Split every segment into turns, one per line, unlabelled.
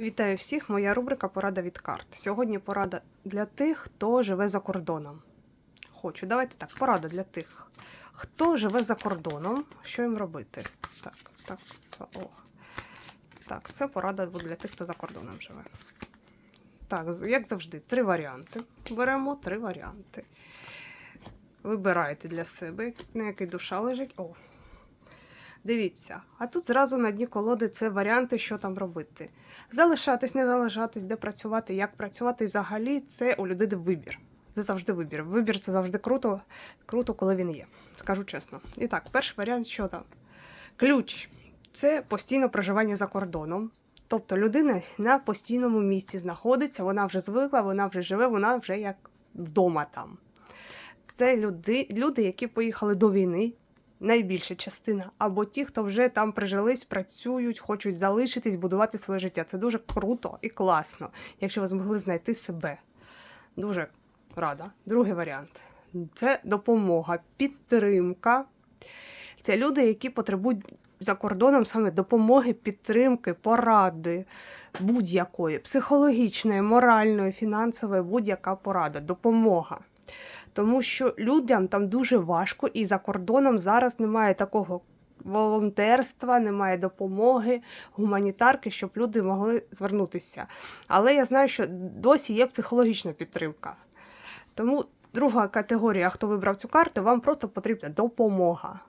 Вітаю всіх! Моя рубрика Порада від карт. Сьогодні порада для тих, хто живе за кордоном. Хочу, давайте так, порада для тих, хто живе за кордоном. Що їм робити? Так, так, ох. Так, це порада для тих, хто за кордоном живе. Так, як завжди, три варіанти. Беремо три варіанти. Вибирайте для себе, на який душа лежить. О, Дивіться, а тут зразу на дні колоди це варіанти, що там робити. Залишатись, не залишатись, де працювати, як працювати. І взагалі це у людини вибір. Це завжди вибір. Вибір це завжди круто, круто, коли він є. Скажу чесно. І так, перший варіант, що там? Ключ це постійне проживання за кордоном. Тобто людина на постійному місці знаходиться, вона вже звикла, вона вже живе, вона вже як вдома там. Це люди, люди, які поїхали до війни, найбільша частина, або ті, хто вже там прижились, працюють, хочуть залишитись, будувати своє життя. Це дуже круто і класно, якщо ви змогли знайти себе. Дуже рада. Другий варіант це допомога, підтримка. Це люди, які потребують за кордоном саме допомоги, підтримки, поради будь-якої, психологічної, моральної, фінансової, будь-яка порада, допомога. Тому що людям там дуже важко, і за кордоном зараз немає такого волонтерства, немає допомоги, гуманітарки, щоб люди могли звернутися. Але я знаю, що досі є психологічна підтримка. Тому друга категорія, хто вибрав цю карту, вам просто потрібна допомога.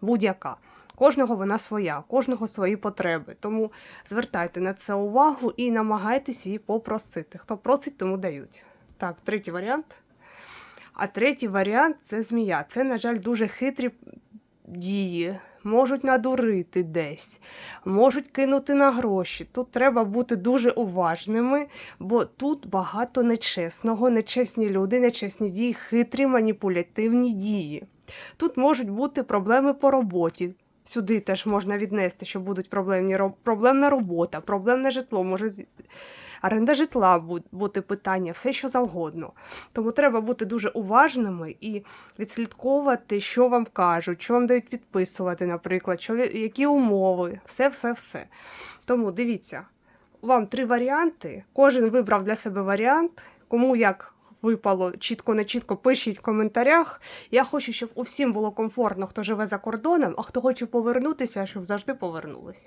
Будь-яка. Кожного вона своя, кожного свої потреби. Тому звертайте на це увагу і намагайтесь її попросити. Хто просить, тому дають. Так, третій варіант. А третій варіант це змія. Це, на жаль, дуже хитрі дії. Можуть надурити десь, можуть кинути на гроші. Тут треба бути дуже уважними, бо тут багато нечесного, нечесні люди, нечесні дії, хитрі маніпулятивні дії. Тут можуть бути проблеми по роботі. Сюди теж можна віднести, що будуть проблемні проблемна робота, проблемне житло, може оренда житла бу- бути питання, все що завгодно. Тому треба бути дуже уважними і відслідковувати, що вам кажуть, що вам дають підписувати, наприклад, що, які умови, все, все, все. Тому дивіться, вам три варіанти. Кожен вибрав для себе варіант, кому як. Випало чітко не чітко, пишіть в коментарях. Я хочу, щоб усім було комфортно, хто живе за кордоном, а хто хоче повернутися, щоб завжди повернулись.